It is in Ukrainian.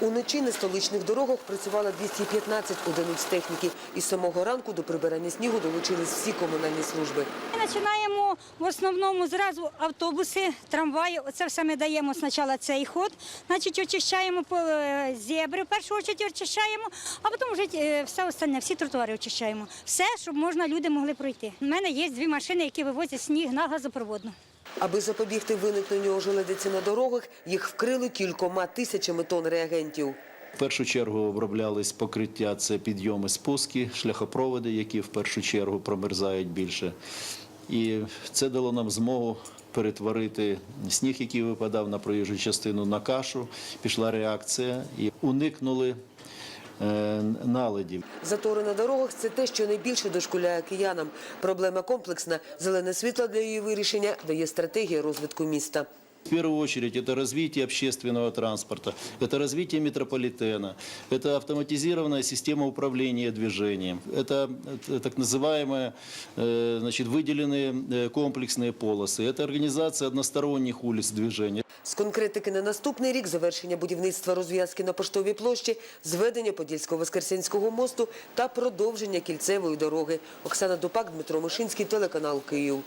Уночі на столичних дорогах працювало 215 одиниць техніки. Із самого ранку до прибирання снігу долучились всі комунальні служби. Ми починаємо в основному зразу автобуси, трамваї. Оце все ми даємо спочатку цей ход. Значить, очищаємо по е, зебри, в першу чергу очищаємо, а потім вже е, все остальне, всі тротуари очищаємо. Все, щоб можна люди могли пройти. У мене є дві машини, які вивозять сніг на газопроводну. Аби запобігти виникненню ожеледиці на дорогах, їх вкрили кількома тисячами тонн реагентів. В першу чергу оброблялись покриття, це підйоми, спуски, шляхопроводи, які в першу чергу промерзають більше. І це дало нам змогу перетворити сніг, який випадав на проїжджу частину, на кашу. Пішла реакція і уникнули е, наледів. Затори на дорогах – це те, що найбільше дошкуляє киянам. Проблема комплексна. Зелене світло для її вирішення дає стратегія розвитку міста. В первую очередь это развитие общественного транспорта, это развитие метрополитена, это автоматизированная система управления движением, это э, так называемые э, значит, выделенные э, комплексные полосы, это организация односторонних улиц движения. З конкретики на наступний рік завершення будівництва розв'язки на Поштовій площі, зведення Подільсько-Воскресенського мосту та продовження кільцевої дороги. Оксана Дупак, Дмитро Мишинський, телеканал Київ.